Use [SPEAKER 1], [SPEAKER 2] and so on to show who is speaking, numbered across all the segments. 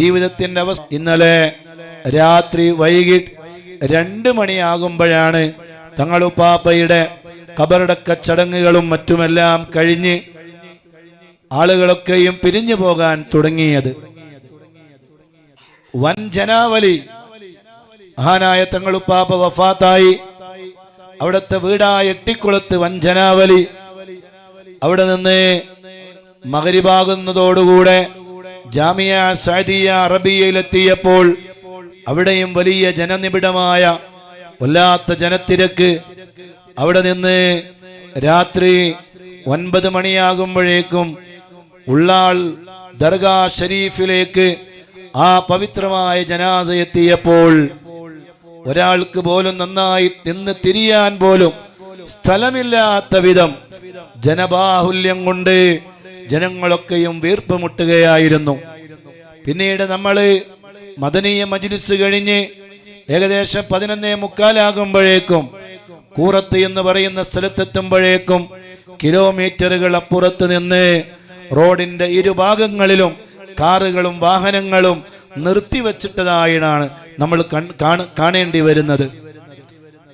[SPEAKER 1] ജീവിതത്തിന്റെ അവസ്ഥ ഇന്നലെ രാത്രി വൈകിട്ട് രണ്ട് മണിയാകുമ്പോഴാണ് തങ്ങളുപ്പാപ്പയുടെ കബറടക്ക ചടങ്ങുകളും മറ്റുമെല്ലാം കഴിഞ്ഞ് ആളുകളൊക്കെയും പിരിഞ്ഞു പോകാൻ തുടങ്ങിയത്. വൻ ജനാവലി. മഹാനായ തങ്ങളുപ്പാപ്പ വഫാത്തായി. അവിടുത്തെ വീടായ എട്ടിക്കുളത്ത് വൻ ജനാവലി. അവിടെ നിന്ന് മകരിഭാകുന്നതോടുകൂടെ ജാമിയ സാദിയ അറബിയയിലെത്തിയപ്പോൾ അവിടെയും വലിയ ജനനിബിഡമായ വല്ലാത്ത ജനത്തിരക്ക് അവിടെ നിന്ന് രാത്രി ഒൻപത് മണിയാകുമ്പോഴേക്കും ഉള്ളാൾ ദർഗാ ഷരീഫിലേക്ക് ആ പവിത്രമായ ജനാസ എത്തിയപ്പോൾ ഒരാൾക്ക് പോലും നന്നായി നിന്ന് തിരിയാൻ പോലും സ്ഥലമില്ലാത്ത വിധം ജനബാഹുല്യം കൊണ്ട് ജനങ്ങളൊക്കെയും വീർപ്പ് മുട്ടുകയായിരുന്നു. പിന്നീട് നമ്മൾ മദനീയ മജ്ലിസ് കഴിഞ്ഞ് ഏകദേശം പതിനൊന്നേ മുക്കാലാകുമ്പോഴേക്കും കൂറത്ത് എന്ന് പറയുന്ന സ്ഥലത്തെത്തുമ്പോഴേക്കും കിലോമീറ്ററുകൾ അപ്പുറത്ത് നിന്ന് റോഡിന്റെ ഇരുഭാഗങ്ങളിലും കാറുകളും വാഹനങ്ങളും നിർത്തി വച്ചിട്ടതായിട്ടാണ് നമ്മൾ കാണേണ്ടി വരുന്നത്.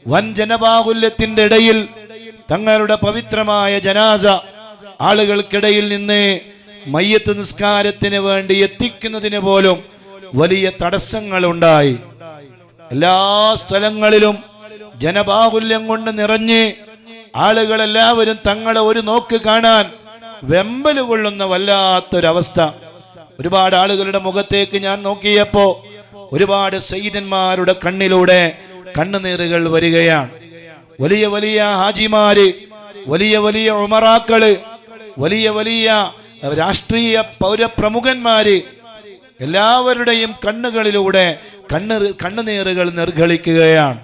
[SPEAKER 1] വൻ ജനബാഹുല്യത്തിന്റെ ഇടയിൽ തങ്ങളുടെ പവിത്രമായ ജനാസ ആളുകൾക്കിടയിൽ നിന്ന് മയ്യത്ത് നിസ്കാരത്തിന് വേണ്ടി എത്തിക്കുന്നതിന് പോലും വലിയ തടസ്സങ്ങളുണ്ടായി. എല്ലാ സ്ഥലങ്ങളിലും ജനബാഹുല്യം കൊണ്ട് നിറഞ്ഞ് ആളുകളെല്ലാവരും തങ്ങളെ ഒരു നോക്ക് കാണാൻ വെമ്പൽ കൊള്ളുന്ന വല്ലാത്തൊരവസ്ഥ. ഒരുപാട് ആളുകളുടെ മുഖത്തേക്ക് ഞാൻ നോക്കിയപ്പോ ഒരുപാട് സൈദന്മാരുടെ കണ്ണിലൂടെ കണ്ണുനീറുകൾ വരികയാണ്. വലിയ വലിയ ഹാജിമാര് വലിയ വലിയ ഉമറാക്കൾ വലിയ വലിയ രാഷ്ട്രീയ പൗരപ്രമുഖന്മാര് എല്ലാവരുടെയും കണ്ണുകളിലൂടെ കണ്ണ് കണ്ണുനീറുകൾ നിർഗളിക്കുകയാണ്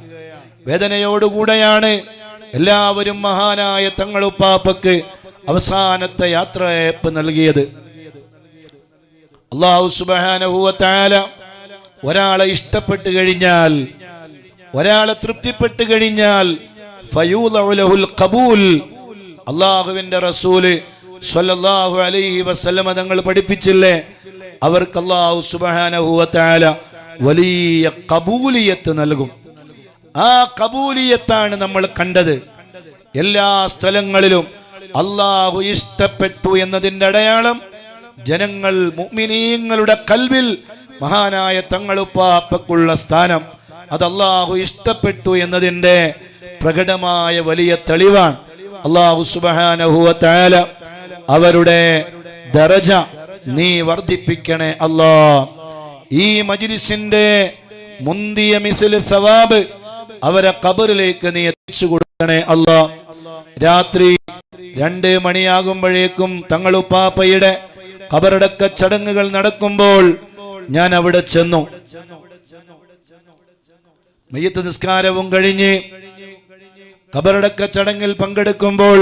[SPEAKER 1] വേദനയോടുകൂടെയാണ് എല്ലാവരും മഹാനായ തങ്ങളുപ്പാപ്പക്ക് അവസാനത്തെ യാത്രയപ്പ് നൽകിയത്. അള്ളാഹു സുബാനഹുവത്താല ഒരാളെ ഇഷ്ടപ്പെട്ട് കഴിഞ്ഞാൽ ഒരാളെ തൃപ്തിപ്പെട്ട് കഴിഞ്ഞാൽ ഫയൂൽ ഖബൂൽ അള്ളാഹുവിന്റെ റസൂൽ സ്വല്ലല്ലാഹു അലൈഹി വസല്ലമ തങ്ങൾ പഠിപ്പിച്ചില്ലേ? അവർക്ക് അല്ലാഹു സുബ്ഹാനഹു വ തആല വലിയ കബൂലിയത്ത് നൽകും. ആ കബൂലിയത്താണ് നമ്മൾ കണ്ടത്. എല്ലാ സ്ഥലങ്ങളിലും അള്ളാഹു ഇഷ്ടപ്പെട്ടു എന്നതിന്റെ അടയാളം ജനങ്ങൾ മുഅ്മിനീങ്ങളുടെ കൽവിൽ മഹാനായ തങ്ങളുപ്പാപ്പക്കുള്ള സ്ഥാനം. അത് അള്ളാഹു ഇഷ്ടപ്പെട്ടു എന്നതിന്റെ പ്രകടമായ വലിയ തെളിവാണ്. അള്ളാഹു സുബാനഹുവ താല അവരുടെ ദറജ നീ വർദ്ധിപ്പിക്കണേ അല്ലോ. ഈ മജിലിസിന്റെ മുന്തിയ മിസിൽ സവാബ് അവരെ കബറിലേക്ക് നീ എത്തിച്ചു കൊടുക്കണേ അല്ലോ. രാത്രി രണ്ട് മണിയാകുമ്പോഴേക്കും തങ്ങളുപ്പാപ്പയുടെ കബറടക്ക ചടങ്ങുകൾ നടക്കുമ്പോൾ ഞാൻ അവിടെ ചെന്നു. മയ്യത്ത് നിസ്കാരവും കഴിഞ്ഞ് കബറടക്ക ചടങ്ങിൽ പങ്കെടുക്കുമ്പോൾ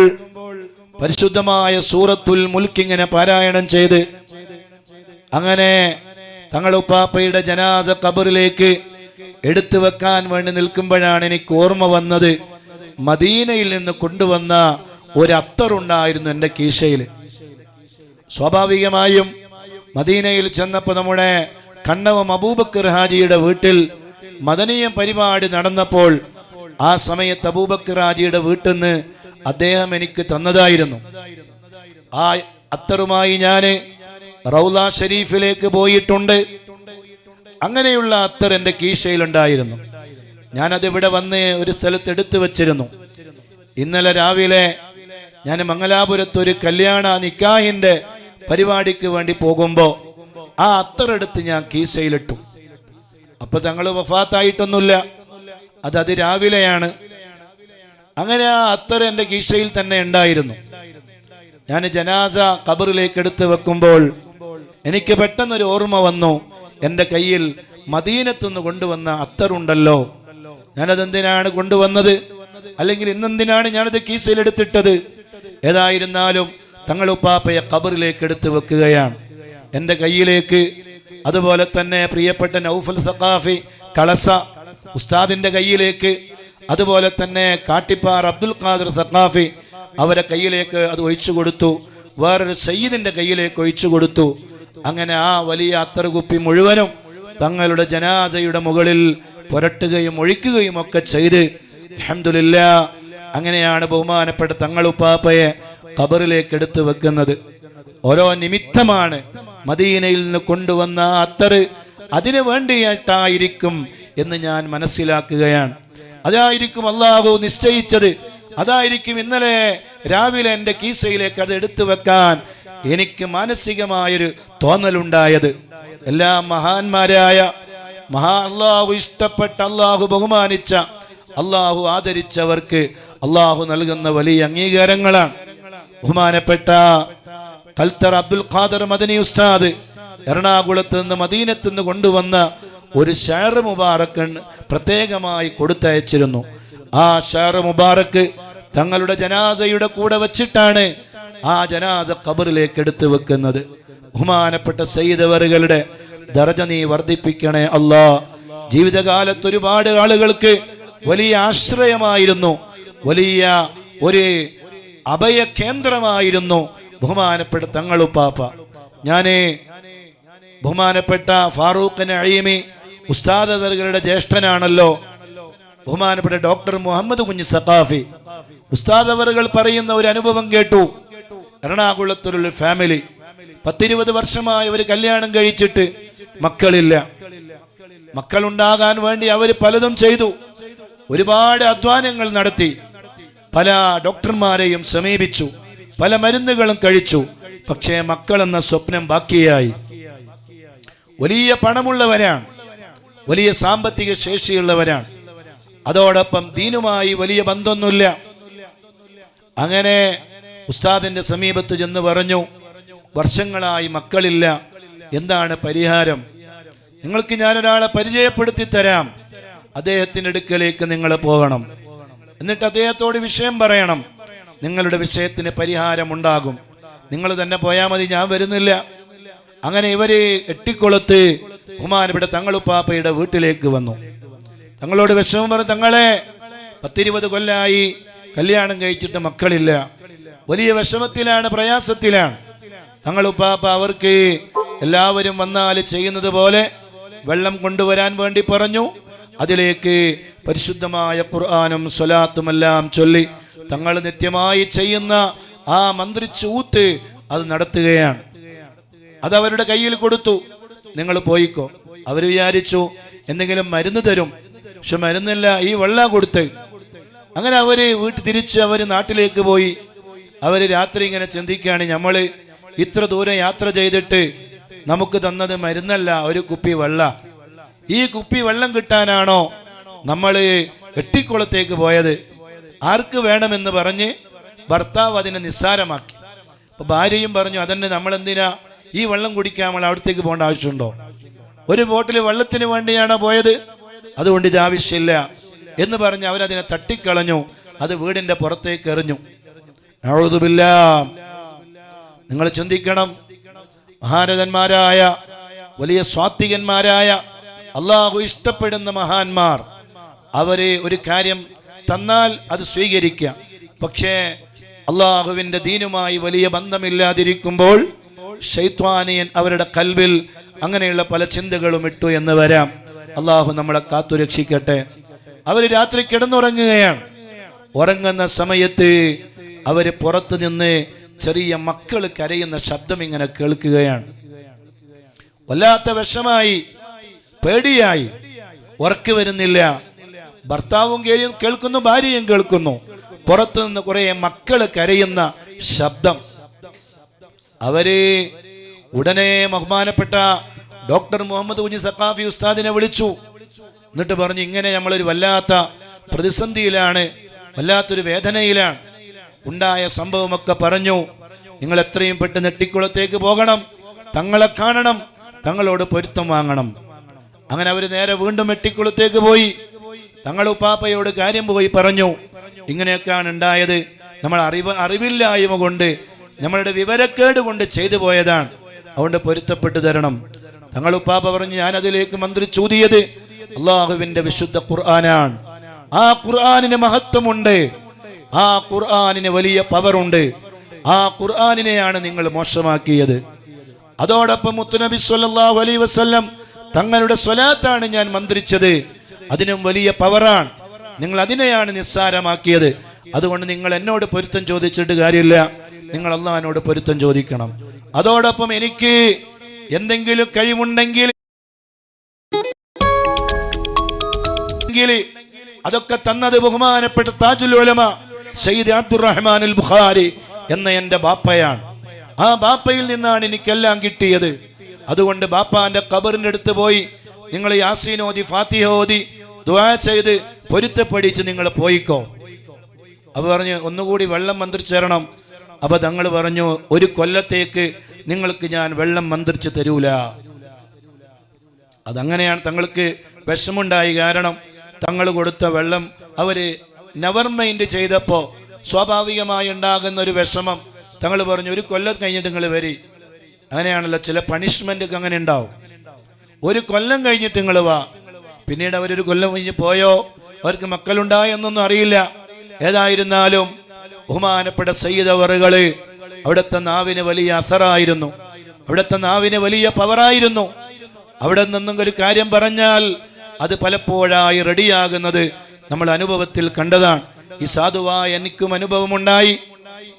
[SPEAKER 1] പരിശുദ്ധമായ സൂറത്തുൽ മുൽക്കിങ്ങനെ പാരായണം ചെയ്ത് അങ്ങനെ തങ്ങളുപ്പാപ്പയുടെ ജനാസ കബറിലേക്ക് എടുത്തു വെക്കാൻ വേണ്ടി നിൽക്കുമ്പോഴാണ് എനിക്ക് ഓർമ്മ വന്നത്. മദീനയിൽ നിന്ന് കൊണ്ടുവന്ന ഒരു എന്റെ കീശയിൽ. സ്വാഭാവികമായും മദീനയിൽ ചെന്നപ്പോൾ നമ്മുടെ കണ്ണവം അബൂബക്കർ ഹാജിയുടെ വീട്ടിൽ മദനീയ പരിപാടി നടന്നപ്പോൾ ആ സമയത്ത് അബൂബക്കർ ഹാജിയുടെ വീട്ടിൽ നിന്ന് അദ്ദേഹം എനിക്ക് തന്നതായിരുന്നു. ആ അത്തറുമായി ഞാൻ റൗല ഷരീഫിലേക്ക് പോയിട്ടുണ്ട്. അങ്ങനെയുള്ള അത്തർ എന്റെ കീശയിലുണ്ടായിരുന്നു. ഞാനത് ഇവിടെ വന്ന് ഒരു സ്ഥലത്ത് എടുത്തു വച്ചിരുന്നു. ഇന്നലെ രാവിലെ ഞാൻ മംഗലാപുരത്ത് ഒരു കല്യാണ നിക്കാഹിന്റെ പരിപാടിക്ക് വേണ്ടി പോകുമ്പോൾ ആ അത്തറെടുത്ത് ഞാൻ കീശയിലിട്ടു. അപ്പൊ തങ്ങൾ വഫാത്തായിട്ടൊന്നുമില്ല. അത് അത് രാവിലെയാണ്. അങ്ങനെ ആ അത്തർ എന്റെ കീശയിൽ തന്നെ ഉണ്ടായിരുന്നു. ഞാൻ ജനാസ കബറിലേക്ക് എടുത്ത് വെക്കുമ്പോൾ എനിക്ക് പെട്ടെന്നൊരു ഓർമ്മ വന്നു. എന്റെ കയ്യിൽ മദീനത്തുനിന്ന് കൊണ്ടുവന്ന അത്തറുണ്ടല്ലോ ഞാനതെന്തിനാണ് കൊണ്ടുവന്നത്? അല്ലെങ്കിൽ ഇന്നെന്തിനാണ് ഞാനത് കീശയിലെടുത്തിട്ടത് ഏതായിരുന്നാലും തങ്ങൾ ഉപ്പാപ്പയെ കബറിലേക്ക് എടുത്ത് വെക്കുകയാണ്. എന്റെ കയ്യിലേക്ക് അതുപോലെ തന്നെ പ്രിയപ്പെട്ട നൗഫൽ സഖാഫി കളസ ഉസ്താദിന്റെ കയ്യിലേക്ക് അതുപോലെ തന്നെ കാട്ടിപ്പാർ അബ്ദുൽ ഖാദർ സഖാഫി അവരെ കയ്യിലേക്ക് അത് ഒഴിച്ചു കൊടുത്തു. വേറൊരു സയ്യിദിന്റെ കയ്യിലേക്ക് ഒഴിച്ചു കൊടുത്തു. അങ്ങനെ ആ വലിയ അത്തറുകുപ്പി മുഴുവനും തങ്ങളുടെ ജനാസയുടെ മുകളിൽ പുരട്ടുകയും ഒഴിക്കുകയും ഒക്കെ ചെയ്ത്. അഹമ്മദില്ല അങ്ങനെയാണ് ബഹുമാനപ്പെട്ട തങ്ങളുപ്പാപ്പയെ ഖബറിലേക്ക് എടുത്തു വെക്കുന്നത്. ഓരോ നിമിത്തമാണ് മദീനയിൽ നിന്ന് കൊണ്ടുവന്ന അത്തറ് അതിനു വേണ്ടിയിട്ടായിരിക്കും എന്ന് ഞാൻ മനസ്സിലാക്കുകയാണ്. അതായിരിക്കും അള്ളാഹു നിശ്ചയിച്ചത്. അതായിരിക്കും ഇന്നലെ രാവിലെ എന്റെ കീസയിലേക്ക് അത് എടുത്തു വെക്കാൻ എനിക്ക് മാനസികമായൊരു തോന്നലുണ്ടായത്. എല്ലാ മഹാന്മാരായ മഹാ അള്ളാഹു ഇഷ്ടപ്പെട്ട അള്ളാഹു ബഹുമാനിച്ച അള്ളാഹു ആദരിച്ചവർക്ക് അള്ളാഹു നൽകുന്ന വലിയ അംഗീകാരങ്ങളാണ്. ബഹുമാനപ്പെട്ട കൽത്തർ അബ്ദുൽ ഖാദർ മദനി ഉസ്താദ് എറണാകുളത്ത് നിന്ന് മദീനത്ത് നിന്ന് കൊണ്ടുവന്ന ഒരു ഷാർ മുബാറക്ക് പ്രത്യേകമായി കൊടുത്തയച്ചിരുന്നു. ആ ഷാർ മുബാറക്ക് തങ്ങളുടെ ജനാസയുടെ കൂടെ വച്ചിട്ടാണ് ആ ജനാസ കബറിലേക്ക് എടുത്തു വെക്കുന്നത്. ബഹുമാനപ്പെട്ട സയ്യിദവറുകളുടെ ദർജ നീ വർദ്ധിപ്പിക്കണേ അല്ലാ. ജീവിതകാലത്ത് ഒരുപാട് ആളുകൾക്ക് വലിയ ആശ്രയമായിരുന്നു. വലിയ ഒരു അഭയ കേന്ദ്രമായിരുന്നു. ബഹുമാനപ്പെട്ട തങ്ങളുപ്പാപ്പ ഞാനേ ബഹുമാനപ്പെട്ട ഫാറൂഖ് നഈമി ഉസ്താദ് അവരുടെ ജ്യേഷ്ഠനാണല്ലോ ബഹുമാനപ്പെട്ട ഡോക്ടർ മുഹമ്മദ് കുഞ്ഞ് സഖാഫി. ഉസ്താദവറുകൾ പറയുന്ന ഒരു അനുഭവം കേട്ടു. എറണാകുളത്തൊരു ഫാമിലി പത്തിരുപത് വർഷമായി അവർ കല്യാണം കഴിച്ചിട്ട് മക്കളില്ല. മക്കളുണ്ടാകാൻ വേണ്ടി അവർ പലതും ചെയ്തു. ഒരുപാട് അധ്വാനങ്ങൾ നടത്തി. പല ഡോക്ടർമാരെയും സമീപിച്ചു. പല മരുന്നുകളും കഴിച്ചു. പക്ഷേ മക്കളെന്ന സ്വപ്നം ബാക്കിയായി. വലിയ പണമുള്ളവരാണ്. വലിയ സാമ്പത്തിക ശേഷിയുള്ളവരാണ്. അതോടൊപ്പം ദീനുമായി വലിയ ബന്ധമൊന്നുമില്ല. അങ്ങനെ ഉസ്താദിന്റെ സമീപത്ത് ചെന്ന് പറഞ്ഞു വർഷങ്ങളായി മക്കളില്ല. എന്താണ് പരിഹാരം? നിങ്ങൾക്ക് ഞാനൊരാളെ പരിചയപ്പെടുത്തി തരാം. അദ്ദേഹത്തിന്റെ അടുക്കലേക്ക് നിങ്ങൾ പോകണം. എന്നിട്ട് അദ്ദേഹത്തോട് വിഷയം പറയണം. നിങ്ങളുടെ വിഷയത്തിന് പരിഹാരം ഉണ്ടാകും നിങ്ങൾ തന്നെ പോയാൽ മതി ഞാൻ വരുന്നില്ല. അങ്ങനെ ഇവർ എട്ടിക്കുളത്ത് ബഹുമാനപ്പെട്ട തങ്ങളുപ്പാപ്പയുടെ വീട്ടിലേക്ക് വന്നു. തങ്ങളോട് വിഷമം പറഞ്ഞു തങ്ങളെ പത്തിരുപത് കൊല്ലായി കല്യാണം കഴിച്ചിട്ട് മക്കളില്ല. വലിയ വിഷമത്തിലാണ് പ്രയാസത്തിലാണ്. തങ്ങളുപ്പാപ്പ അവർക്ക് എല്ലാവരും വന്നാൽ ചെയ്യുന്നത് പോലെ വെള്ളം കൊണ്ടുവരാൻ വേണ്ടി പറഞ്ഞു. അതിലേക്ക് പരിശുദ്ധമായ ഖുർആാനും സ്വലാത്തുമെല്ലാം ചൊല്ലി തങ്ങൾ നിത്യമായി ചെയ്യുന്ന ആ മന്ത്രിച്ചൂത്ത് അത് നടത്തുകയാണ്. അത് അവരുടെ കയ്യിൽ കൊടുത്തു. നിങ്ങൾ പോയിക്കോ. അവർ വിചാരിച്ചു എന്തെങ്കിലും മരുന്ന് തരും. പക്ഷെ മരുന്നില്ല ഈ വെള്ളം കൊടുത്ത്. അങ്ങനെ അവർ വീട്ടിൽ തിരിച്ച് അവർ നാട്ടിലേക്ക് പോയി. അവർ രാത്രി ഇങ്ങനെ ചിന്തിക്കുകയാണ് നമ്മൾ ഇത്ര ദൂരം യാത്ര ചെയ്തിട്ട് നമുക്ക് തന്നത് മരുന്നല്ല ഒരു കുപ്പി വെള്ള. ഈ കുപ്പി വെള്ളം കിട്ടാനാണോ നമ്മൾ എട്ടിക്കുളത്തേക്ക് പോയത്? ആർക്ക് വേണമെന്ന് പറഞ്ഞ് ഭർത്താവ് അതിനെ നിസ്സാരമാക്കി. ഭാര്യയും പറഞ്ഞു അതന്നെ നമ്മൾ എന്തിനാ ഈ വെള്ളം കുടിക്കാൻ നമ്മൾ അവിടത്തേക്ക് പോകേണ്ട ആവശ്യമുണ്ടോ? ഒരു ബോട്ടിൽ വെള്ളത്തിന് വേണ്ടിയാണ് പോയത്? അതുകൊണ്ട് ഇത് ആവശ്യമില്ല എന്ന് പറഞ്ഞ് അവരതിനെ തട്ടിക്കളഞ്ഞു. അത് വീടിന്റെ പുറത്തേക്ക് എറിഞ്ഞു. നഅൂദുബില്ല. നിങ്ങൾ ചിന്തിക്കണം. മഹാരഥന്മാരായ വലിയ സ്വാത്വികന്മാരായ അള്ളാഹു ഇഷ്ടപ്പെടുന്ന മഹാന്മാർ അവരെ ഒരു കാര്യം തന്നാൽ അത് സ്വീകരിക്കുക പക്ഷേ അള്ളാഹുവിന്റെ ദീനുമായി വലിയ ബന്ധമില്ലാതിരിക്കുമ്പോൾ ഷൈത്വാനിയൻ അവരുടെ കൽവിൽ അങ്ങനെയുള്ള പല ചിന്തകളും ഇട്ടു എന്ന് വരാം. അള്ളാഹു നമ്മളെ കാത്തു രക്ഷിക്കട്ടെ. അവർ രാത്രി കിടന്നുറങ്ങുകയാണ്. ഉറങ്ങുന്ന സമയത്ത് അവർ പുറത്തു നിന്ന് ചെറിയ മക്കൾ കരയുന്ന ശബ്ദം ഇങ്ങനെ കേൾക്കുകയാണ്. വല്ലാത്ത വിഷമായി പേടിയായി. ഉറക്ക് വരുന്നില്ല. ഭർത്താവും കേൾക്കുന്നു ഭാര്യയും കേൾക്കുന്നു. പുറത്തു നിന്ന് കുറെ മക്കൾ കരയുന്ന ശബ്ദം. അവർ ഉടനെ ബഹുമാനപ്പെട്ട ഡോക്ടർ മുഹമ്മദ് കുഞ്ഞി സക്കാഫി ഉസ്താദിനെ വിളിച്ചു. എന്നിട്ട് പറഞ്ഞു ഇങ്ങനെ നമ്മളൊരു വല്ലാത്ത പ്രതിസന്ധിയിലാണ് വല്ലാത്തൊരു വേദനയിലാണ്. ഉണ്ടായ സംഭവമൊക്കെ പറഞ്ഞു നിങ്ങൾ എത്രയും പെട്ടെന്ന് നെട്ടിക്കുളത്തേക്ക് പോകണം തങ്ങളെ കാണണം തങ്ങളോട് പൊരുത്തം വാങ്ങണം. അങ്ങനെ അവർ നേരെ വീണ്ടും എട്ടിക്കുളത്തേക്ക് പോയി. തങ്ങൾ ഉപ്പാപ്പയോട് കാര്യം പോയി പറഞ്ഞു ഇങ്ങനെയൊക്കെയാണ് ഉണ്ടായത് നമ്മൾ അറിവ് അറിവില്ലായ്മ കൊണ്ട് നമ്മളുടെ വിവരക്കേട് കൊണ്ട് ചെയ്തു പോയതാണ്. അതുകൊണ്ട് പൊരുത്തപ്പെട്ടു തരണം. തങ്ങൾ ഉപ്പാപ്പ പറഞ്ഞു ഞാൻ അതിലേക്ക് മന്ത്രി ചൂതിയത് അള്ളാഹുവിന്റെ വിശുദ്ധ ഖുർആനാണ്. ആ ഖുർആാനിന് മഹത്വമുണ്ട്. ആ ഖുർആാനിന് വലിയ പവറുണ്ട്. ആ ഖുർആാനിനെയാണ് നിങ്ങൾ മോശമാക്കിയത്. അതോടൊപ്പം മുത്തുനബി സല്ലല്ലാഹു അലൈഹി വസ്ല്ലം തങ്ങളുടെ സ്വലാത്താണ് ഞാൻ മന്ത്രിച്ചത്. അതിനും വലിയ പവറാണ്. നിങ്ങൾ അതിനെയാണ് നിസ്സാരമാക്കിയത്. അതുകൊണ്ട് നിങ്ങൾ എന്നോട് പൊരുത്തം ചോദിച്ചിട്ട് കാര്യമില്ല. നിങ്ങൾ അള്ളാഹിനോട് പൊരുത്തം ചോദിക്കണം. അതോടൊപ്പം എനിക്ക് എന്തെങ്കിലും കഴിവുണ്ടെങ്കിൽ അതൊക്കെ തന്നത് ബഹുമാനപ്പെട്ട താജുൽ ഉലമ സയ്യിദ് അബ്ദുറഹ്മാൻ അൽ ബുഖാരി എന്ന എന്റെ ബാപ്പയാണ്. ആ ബാപ്പയിൽ നിന്നാണ് എനിക്കെല്ലാം കിട്ടിയത്. അതുകൊണ്ട് ബാപ്പാന്റെ കബറിന്റെ അടുത്ത് പോയി നിങ്ങൾ യാസീനോദി ഫാത്തിഹോദി ദുആ ചെയ്ത് പൊരുത്തപ്പെടിച്ച് നിങ്ങൾ പോയിക്കോ. അപ്പൊ പറഞ്ഞു ഒന്നുകൂടി വെള്ളം മന്ത്രിച്ചു തരണം. അപ്പൊ തങ്ങൾ പറഞ്ഞു ഒരു കൊല്ലത്തേക്ക് നിങ്ങൾക്ക് ഞാൻ വെള്ളം മന്ത്രിച്ച് തരൂല. അതങ്ങനെയാണ് തങ്ങൾക്ക് വിഷമുണ്ടായി കാരണം തങ്ങൾ കൊടുത്ത വെള്ളം അവർ നെവർ മൈൻഡ് ചെയ്തപ്പോൾ സ്വാഭാവികമായി ഉണ്ടാകുന്ന ഒരു വിഷമം. തങ്ങൾ പറഞ്ഞു ഒരു കൊല്ലം കഴിഞ്ഞിട്ട് നിങ്ങൾ വരി. അങ്ങനെയാണല്ലോ ചില പണിഷ്മെന്റ് അങ്ങനെ ഉണ്ടാവും. ഒരു കൊല്ലം കഴിഞ്ഞിട്ട് നിങ്ങൾ വാ. പിന്നീട് അവരൊരു കൊല്ലം കഴിഞ്ഞ് പോയോ? അവർക്ക് മക്കളുണ്ടായെന്നൊന്നും അറിയില്ല. ഏതായിരുന്നാലും ബഹുമാനപ്പെട്ട സയ്യിദ് അവറുകൾ അവിടുത്തെ നാവിന് വലിയ അസറായിരുന്നു. അവിടുത്തെ നാവിന് വലിയ പവറായിരുന്നു. അവിടെ നിന്നും ഒരു കാര്യം പറഞ്ഞാൽ അത് പലപ്പോഴായി റെഡിയാകുന്നത് നമ്മൾ അനുഭവത്തിൽ കണ്ടതാണ്. ഈ സാധുവായ എനിക്കും അനുഭവമുണ്ടായി.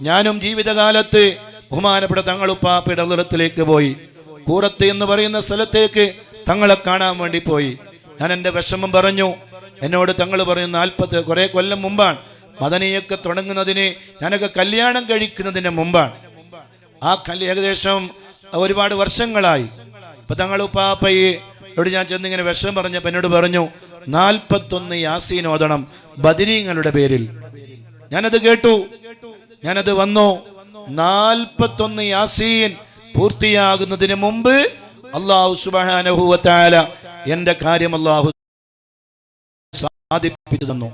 [SPEAKER 1] ഞാനും ജീവിതകാലത്ത് ബഹുമാനപ്പെട്ട തങ്ങളുപ്പാപ്പയുടെ അള്ളത്തിലേക്ക് പോയി. കൂറത്ത് എന്ന് പറയുന്ന സ്ഥലത്തേക്ക് തങ്ങളെ കാണാൻ വേണ്ടി പോയി. ഞാൻ എന്റെ വിഷമം പറഞ്ഞു. എന്നോട് തങ്ങൾ പറഞ്ഞു നാൽപ്പത് കുറേ കൊല്ലം മുമ്പാണ് മദനിയൊക്കെ തുടങ്ങുന്നതിന് ഞാനൊക്കെ കല്യാണം കഴിക്കുന്നതിന് മുമ്പാണ്. ആ കല്യ ഏകദേശം ഒരുപാട് വർഷങ്ങളായി. അപ്പൊ തങ്ങൾ ഉപ്പാപ്പയെ ഉപ്പാപ്പയോട് ഞാൻ ചെന്നിങ്ങനെ വിഷം പറഞ്ഞ എന്നോട് പറഞ്ഞു നാൽപ്പത്തൊന്ന് യാസീൻ ഓതണം ബദരീങ്ങളുടെ പേരിൽ. ഞാനത് കേട്ടു. ഞാനത് വന്നു. നാൽപ്പത്തൊന്ന് യാസീൻ പൂർത്തിയാകുന്നതിന് മുമ്പ് അള്ളാഹു സുബാനഹുവത്താല എന്റെ കാര്യം അള്ളാഹു സാധിപ്പിച്ചു തന്നു.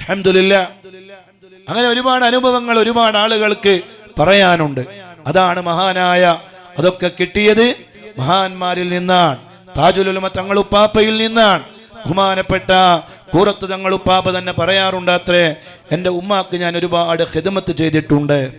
[SPEAKER 1] അൽഹംദുലില്ല. അങ്ങനെ ഒരുപാട് അനുഭവങ്ങൾ ഒരുപാട് ആളുകൾക്ക് പറയാനുണ്ട്. അതാണ് മഹാനായ അതൊക്കെ കിട്ടിയത് മഹാന്മാരിൽ നിന്നാണ്. താജുലുലമ തങ്ങളുപ്പാപ്പയിൽ നിന്നാണ്. ബഹുമാനപ്പെട്ട കൂറത്ത് തങ്ങളുപ്പാപ്പ തന്നെ പറയാറുണ്ട് അത്രേ. എന്റെ ഉമ്മാക്ക് ഞാൻ ഒരുപാട് ഹിതമത്ത് ചെയ്തിട്ടുണ്ട്.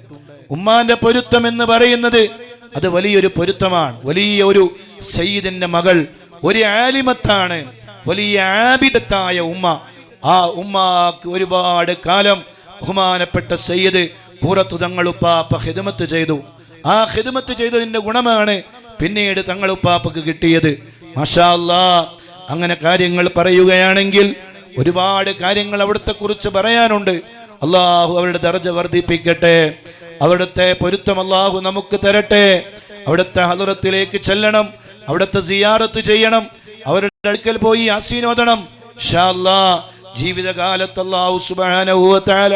[SPEAKER 1] ഉമ്മാന്റെ പൊരുത്തം എന്ന് പറയുന്നത് അത് വലിയൊരു പൊരുത്തമാണ്. വലിയ ഒരു സയ്യിദിന്റെ മകൾ ഒരു ആലിമത്താണ്. വലിയ ആബിദത്തായ ഉമ്മ. ആ ഉമ്മാക്ക് ഒരുപാട് കാലം ബഹുമാനപ്പെട്ട സയ്യിദ് കൂറത്തു തങ്ങളുപ്പാപ്പ ഹിദമത്ത് ചെയ്തു. ആ ഹിദമത്ത് ചെയ്തതിന്റെ ഗുണമാണ് പിന്നീട് തങ്ങളുപ്പാപ്പക്ക് കിട്ടിയത്. മാഷാ അല്ലാ അങ്ങനെ കാര്യങ്ങൾ പറയുകയാണെങ്കിൽ ഒരുപാട് കാര്യങ്ങൾ അവിടുത്തെ കുറിച്ച് പറയാനുണ്ട്. അള്ളാഹു അവരുടെ ദർജ വർദ്ധിപ്പിക്കട്ടെ. അവിടുത്തെ പൊരുത്തം അള്ളാഹു നമുക്ക് തരട്ടെ. അവിടുത്തെ ഹലുറത്തിലേക്ക് ചെല്ലണം. അവിടുത്തെ സിയാറത്ത് ചെയ്യണം. അവരുടെ അടുക്കൽ പോയി ആസീനോദണം ഷാ അല്ലാ ജീവിതകാലത്ത് അള്ളാഹു തആല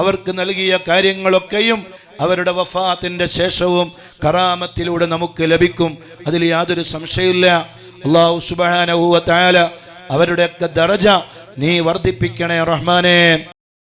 [SPEAKER 1] അവർക്ക് നൽകിയ കാര്യങ്ങളൊക്കെയും അവരുടെ വഫാത്തിന്റെ ശേഷവും കറാമത്തിലൂടെ നമുക്ക് ലഭിക്കും. അതിൽ യാതൊരു സംശയമില്ല അള്ളാഹു തആല അവരുടെയൊക്കെ ദറജ നീ വർദ്ധിപ്പിക്കണേ റഹ്മാനേ.